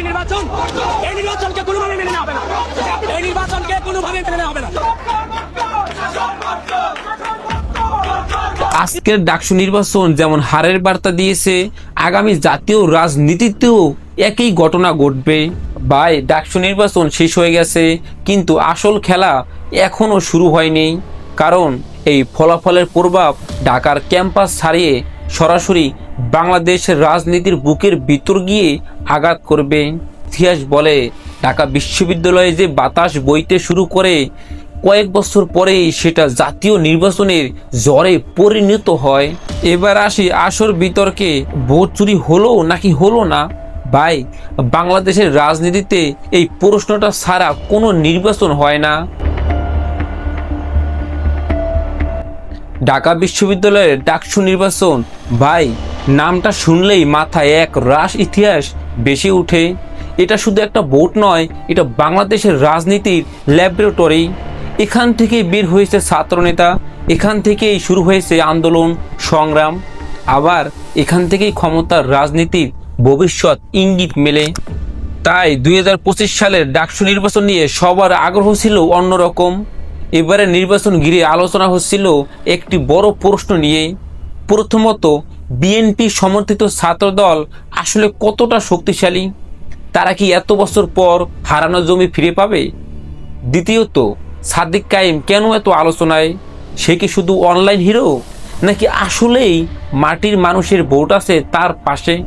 আগামী নির্বাচন, এই নির্বাচনকে কোনোভাবে মেনে নেওয়া হবে না। এই নির্বাচনকে কোনোভাবে মেনে নেওয়া হবে না। আজকের ডাকসু নির্বাচন যেমন হারের বার্তা দিয়েছে, আগামী জাতীয় রাজনীতিতেও একই ঘটনা ঘটবে। ভাই ডাকসু নির্বাচন শেষ হয়ে গেছে, কিন্তু আসল খেলা এখনও শুরু হয়নি। কারণ এই ফলাফলের প্রভাব ঢাকার ক্যাম্পাস ছাড়িয়ে সরাসরি বাংলাদেশের রাজনীতির বুকের ভিতর গিয়ে আঘাত করবে, ইতিহাস বলে। ঢাকা বিশ্ববিদ্যালয়ে যে বাতাস বইতে শুরু করে, কয়েক বছর পরেই সেটা জাতীয় নির্বাচনের জ্বরে পরিণত হয়। এবার আসি আসর বিতর্কে, ভোট চুরি হলো নাকি হলো না? ভাই, বাংলাদেশের রাজনীতিতে এই প্রশ্নটা ছাড়া কোনো নির্বাচন হয় না। ঢাকা বিশ্ববিদ্যালয়ের ডাকসু নির্বাচন, ভাই নামটা শুনলেই মাথায় এক রাস ইতিহাস বেশি উঠে এটা শুধু একটা ভোট নয়, এটা বাংলাদেশের রাজনীতির ল্যাবরেটরি। এখান থেকে বের হয়েছে ছাত্রনেতা, এখান থেকেই শুরু হয়েছে আন্দোলন, সংগ্রাম। আবার এখান থেকেই ক্ষমতার রাজনীতির ভবিষ্যৎ ইঙ্গিত মেলে। তাই দুই হাজার পঁচিশ সালের ডাকসু নির্বাচন নিয়ে সবার আগ্রহ ছিল অন্যরকম। এবারে নির্বাচন ঘিরে আলোচনা হচ্ছিল একটি বড় প্রশ্ন নিয়ে। প্রথমত বিএনপি সমর্থিত ছাত্রদল আসলে কতটা শক্তিশালী? তারা কি এত বছর পর হারানো জমি ফিরে পাবে? দ্বিতীয়ত, সাদিক কাইম কেন এত আলোচনায়? সে কি শুধু অনলাইন হিরো? নাকি আসলেই মাটির মানুষের ভোট আছে তার পাশে?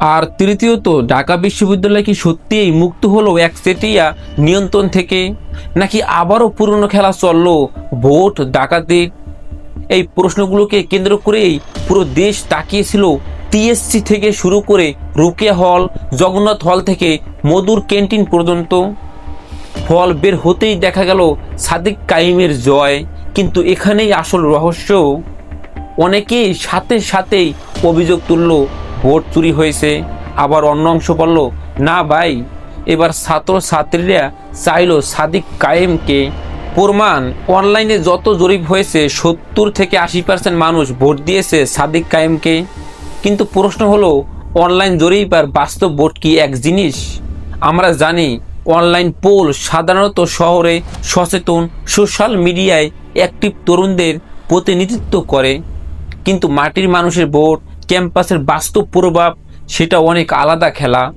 আর তৃতীয়ত, ঢাকা বিশ্ববিদ্যালয় কি সত্যিই মুক্ত হলো এক সেটিয়া নিয়ন্ত্রণ থেকে? নাকি আবারও পুরনো খেলা চলল, ভোট ডাকাতির এই প্রশ্নগুলোকে কেন্দ্র করেই পুরো দেশ তাকিয়েছিল টিএসসি থেকে শুরু করে রুকিয়া হল, জগন্নাথ হল থেকে মধুর ক্যান্টিন পর্যন্ত। ফল বের হতেই দেখা গেল সাদিক কাইমের জয়, কিন্তু এখানেই আসল রহস্য। অনেকেই সাথে সাথেই অভিযোগ তুলল, ভোট চুরি হয়েছে। আবার অন্য অংশ বলল, না ভাই, এবার ছাত্র ছাত্রীরা চাইলো সাদিক কায়েমকে প্রমাণ, অনলাইনে যত জরিপ হয়েছে, সত্তর থেকে আশি পার্সেন্ট মানুষ ভোট দিয়েছে সাদিক কায়েমকে। কিন্তু প্রশ্ন হলো, অনলাইন জরিপ আর বাস্তব ভোট কি এক জিনিস? আমরা জানি, অনলাইন পোল সাধারণত শহরে সচেতন, সোশ্যাল মিডিয়ায় অ্যাক্টিভ তরুণদের প্রতিনিধিত্ব করে। কিন্তু মাটির মানুষের ভোট, ক্যাম্পাসের বাস্তব প্রভাব, সেটা অনেক আলাদা খেলা।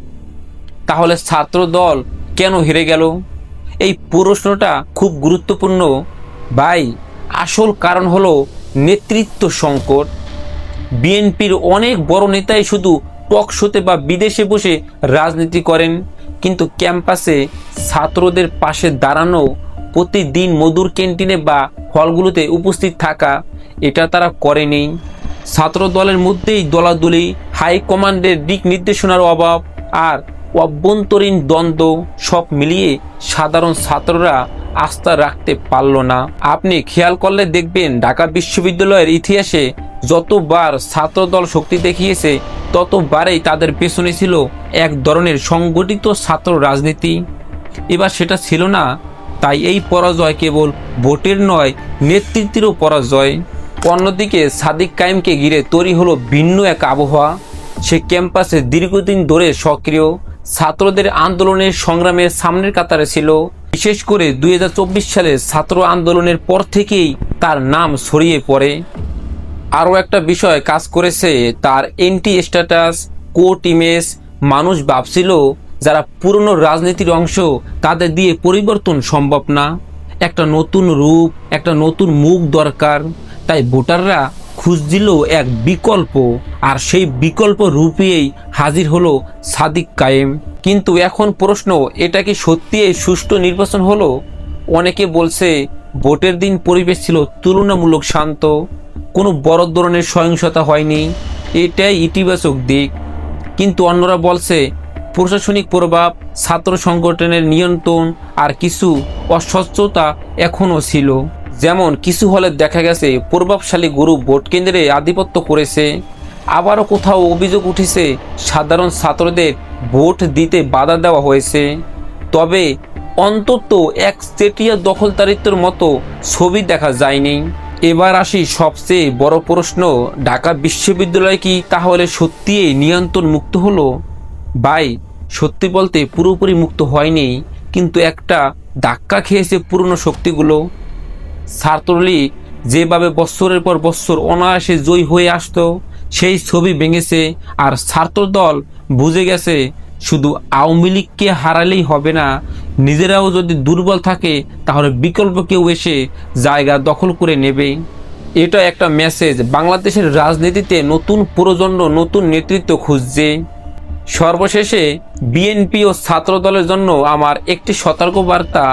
তাহলে ছাত্র দল কেন হেরে গেল? এই প্রশ্নটা খুব গুরুত্বপূর্ণ। ভাই, আসল কারণ হলো নেতৃত্ব সংকট। বিএনপির অনেক বড় নেতাই শুধু টক শোতে বা বিদেশে বসে রাজনীতি করেন, কিন্তু ক্যাম্পাসে ছাত্রদের পাশে দাঁড়ানো, প্রতিদিন মধুর ক্যান্টিনে বা হলগুলোতে উপস্থিত থাকা, এটা তারা করেনি ছাত্র দলের মধ্যেই দলাদলি হাইকমান্ডের দিক নির্দেশনার অভাব, আর অভ্যন্তরীণ দ্বন্দ্ব সব মিলিয়ে সাধারণ ছাত্ররা আস্থা রাখতে পারল না। আপনি খেয়াল করলে দেখবেন ঢাকা বিশ্ববিদ্যালয়ের ইতিহাসে যতবার ছাত্রদল শক্তি দেখিয়েছে, ততবারেই তাদের পেছনে ছিল এক ধরনের সংগঠিত ছাত্র রাজনীতি। এবার সেটা ছিল না, তাই এই পরাজয় কেবল ভোটের নয়, নেতৃত্বেরও পরাজয়। অন্যদিকে সাদিক কায়েমকে ঘিরে তৈরি হলো ভিন্ন এক আবহাওয়া। সে ক্যাম্পাসে দীর্ঘদিন ধরে সক্রিয়। ছাত্রদের আন্দোলনের সংগ্রামের সামনের কাতারে ছিল। বিশেষ করে দুই সালে ছাত্র আন্দোলনের পর থেকেই তার নাম ছড়িয়ে পড়ে। আরও একটা বিষয় কাজ করেছে তার এন্টি স্ট্যাটাস কোর্ট ইমেজ মানুষ ভাবছিল যারা পুরনো রাজনীতির অংশ তাদের দিয়ে পরিবর্তন সম্ভব না। একটা নতুন রূপ, একটা নতুন মুখ দরকার। তাই ভোটাররা খুঁজছিল এক বিকল্প, আর সেই বিকল্প রূপেই হাজির হলো সাদিক কায়েম। কিন্তু এখন প্রশ্ন, এটা কি সত্যিই সুষ্ঠু নির্বাচন হলো? অনেকে বলছে, ভোটের দিন পরিবেশ ছিল তুলনামূলক শান্ত, কোনো বড় ধরনের সহিংসতা হয়নি, এটাই ইতিবাচক দিক। কিন্তু অন্যরা বলছে, প্রশাসনিক প্রভাব, ছাত্র সংগঠনের নিয়ন্ত্রণ, আর কিছু অস্বচ্ছতা এখনও ছিল। যেমন কিছু হলে দেখা গেছে, প্রভাবশালী গ্রুপ ভোট কেন্দ্রে আধিপত্য করেছে। আবারও কোথাও অভিযোগ উঠেছে, সাধারণ ছাত্রদের ভোট দিতে বাধা দেওয়া হয়েছে। তবে অন্তত এক চেটিয়া দখলদারিত্বের মতো ছবি দেখা যায়নি। এবার আসি সবচেয়ে বড় প্রশ্ন, ঢাকা বিশ্ববিদ্যালয় কি তাহলে সত্যিই নিয়ন্ত্রণ মুক্ত হলো? ভাই, সত্যি বলতে পুরোপুরি মুক্ত হয়নি, কিন্তু একটা ধাক্কা খেয়েছে পুরনো শক্তিগুলো। ছাত্রলীগ যেভাবে বৎসরের পর বৎসর অনায়াসে জয়ী হয়ে আসতো, সেই ছবি ভেঙেছে আর ছাত্র দল বুঝে গেছে শুধু আওয়ামী লীগকে হারালেই হবে না, নিজেরাও যদি দুর্বল থাকে তাহলে বিকল্প কেউ এসে জায়গা দখল করে নেবে। এটা একটা মেসেজ বাংলাদেশের রাজনীতিতে নতুন প্রজন্ম, নতুন নেতৃত্ব খুঁজছে। সর্বশেষে বিএনপি ও ছাত্র দলের জন্য আমার একটি সতর্ক বার্তা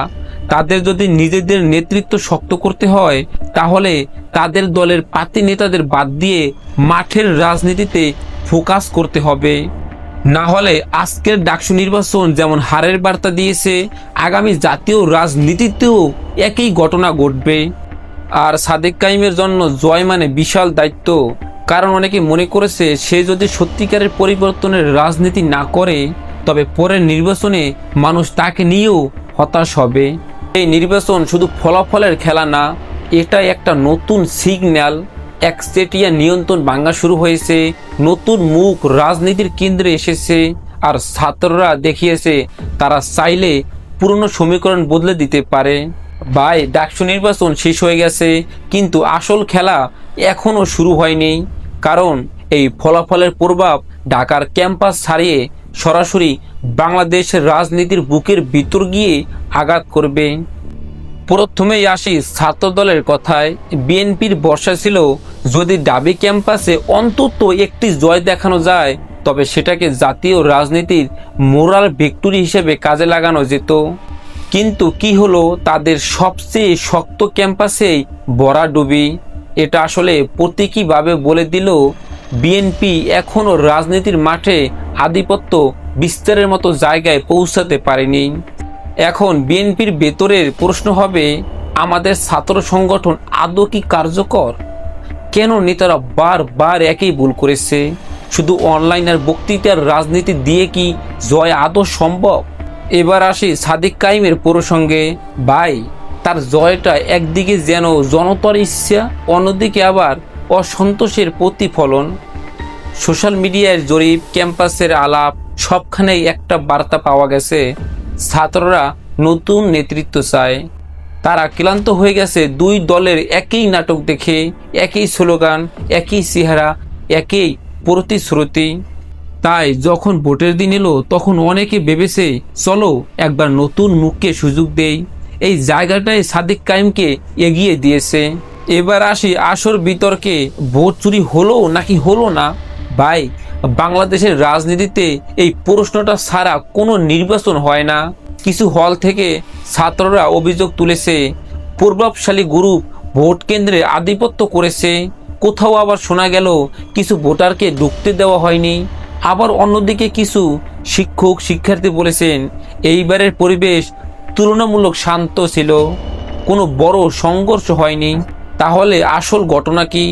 তাদের যদি নিজেদের নেতৃত্ব শক্ত করতে হয়, তাহলে তাদের দলের পাতি নেতাদের বাদ দিয়ে মাঠের রাজনীতিতে ফোকাস করতে হবে। না হলে আজকের ডাকসু নির্বাচন যেমন হারের বার্তা দিয়েছে, আগামী জাতীয় রাজনীতিতেও একই ঘটনা ঘটবে। আর সাদেক কাইমের জন্য জয় মানে বিশাল দায়িত্ব। কারণ অনেকে মনে করেছে, সে যদি সত্যিকারের পরিবর্তনের রাজনীতি না করে, তবে পরের নির্বাচনে মানুষ তাকে নিয়েও হতাশ হবে। এই নির্বাচন শুধু ফলাফলের খেলা না এটা একটা নতুন সিগন্যাল একচেটিয়া নিয়ন্ত্রণ ভাঙ্গা শুরু হয়েছে, নতুন মুখ রাজনীতির কেন্দ্রে এসেছে, আর ছাত্ররা দেখিয়েছে তারা চাইলে পুরনো সমীকরণ বদলে দিতে পারে। ভাই, ডাকসু নির্বাচন শেষ হয়ে গেছে, কিন্তু আসল খেলা এখনও শুরু হয়নি। কারণ এই ফলাফলের প্রভাব ঢাকার ক্যাম্পাস ছাড়িয়ে সরাসরি বাংলাদেশের রাজনীতির বুকের ভিতর গিয়ে আঘাত করবে। প্রথমেই আসি ছাত্র দলের কথায়। বিএনপির বর্ষা ছিল, যদি ডাবি ক্যাম্পাসে অন্তত একটি জয় দেখানো যায়, তবে সেটাকে জাতীয় রাজনীতির মোরাল ভিক্টোরি হিসেবে কাজে লাগানো যেত। কিন্তু কি হলো, তাদের সবচেয়ে শক্ত ক্যাম্পাসেই বড়া ডুবি। এটা আসলে প্রতীকীভাবে বলে দিল বিএনপি এখনও রাজনীতির মাঠে আধিপত্য বিস্তারের মতো জায়গায় পৌঁছাতে পারেনি। এখন বিএনপির ভেতরের প্রশ্ন হবে, আমাদের ছাত্র সংগঠন আদৌ কি কার্যকর? কেন নেতারা বারবার একই ভুল করেছে? শুধু অনলাইন আর বক্তৃতার রাজনীতি দিয়ে কি জয় আদৌ সম্ভব? এবার আসি সাদিক কাইমের প্রসঙ্গে। ভাই, তার জয়টা একদিকে যেন জনতার ইচ্ছা, অন্যদিকে আবার অসন্তোষের প্রতিফলন, সোশ্যাল মিডিয়ার জরিপ, ক্যাম্পাসের আলাপ, সবখানেই একটা বার্তা পাওয়া গেছে, ছাত্ররা নতুন নেতৃত্ব চায়। তারা ক্লান্ত হয়ে গেছে, দুই দলের একই নাটক দেখে, একই স্লোগান, একই চেহারা, একই প্রতিশ্রুতি। তাই যখন ভোটের দিন এলো, তখন অনেকে ভেবেছে, চলো একবার নতুন মুখকে সুযোগ দেই। এই জায়গাটায় সাদিক কায়েমকে এগিয়ে দিয়েছে। এবার আসি আসর বিতর্কে, ভোট চুরি হলো নাকি হলো না? ভাই, বাংলাদেশের রাজনীতিতে এই প্রশ্নটা ছাড়া কোনো নির্বাচন হয় না। কিছু হল থেকে ছাত্ররা অভিযোগ তুলেছে, প্রভাবশালী গ্রুপ ভোট কেন্দ্রে আধিপত্য করেছে। কোথাও আবার শোনা গেল, কিছু ভোটারকে ঢুকতে দেওয়া হয়নি। আবার অন্যদিকে কিছু শিক্ষক, শিক্ষার্থী বলেছেন, এইবারের পরিবেশ তুলনামূলক শান্ত ছিল। কোনো বড় সংঘর্ষ হয়নি। তাহলে আসল ঘটনা কি?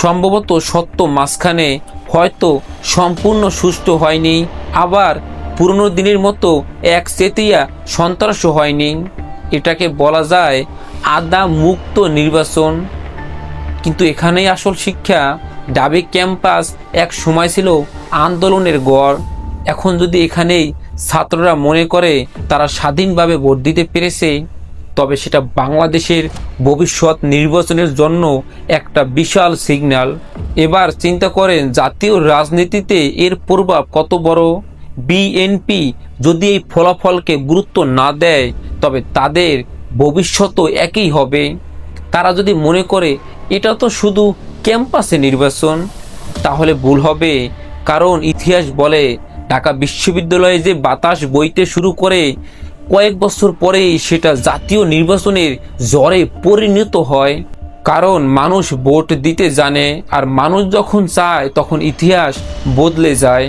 সম্ভবত সত্য মাঝখানে হয়তো সম্পূর্ণ সুষ্ঠু হয়নি, আবার পুরনো দিনের মতো এক চেতিয়া সন্ত্রাস হয়নি। এটাকে বলা যায় আদা মুক্ত নির্বাচন। কিন্তু এখানেই আসল শিক্ষা, ডাবি ক্যাম্পাস এক সময় ছিল আন্দোলনের গড়। এখন যদি এখানেই ছাত্ররা মনে করে তারা স্বাধীনভাবে ভোট দিতে পেরেছে তবে সেটা বাংলাদেশের ভবিষ্যৎ নির্বাচনের জন্য একটা বিশাল সিগন্যাল। এবার চিন্তা করেন, জাতীয় রাজনীতিতে এর প্রভাব কত বড়? বিএনপি যদি এই ফলাফলকে গুরুত্ব না দেয়, তবে তাদের ভবিষ্যৎও একই হবে। তারা যদি মনে করে, এটা তো শুধু ক্যাম্পাসে নির্বাচন, তাহলে ভুল হবে। কারণ ইতিহাস বলে, ঢাকা বিশ্ববিদ্যালয়ে যে বাতাস বইতে শুরু করে কয়েক বছর পরেই সেটা জাতীয় নির্বাচনের জ্বরে পরিণত হয়। কারণ মানুষ ভোট দিতে জানে, আর মানুষ যখন চায় তখন ইতিহাস বদলে যায়।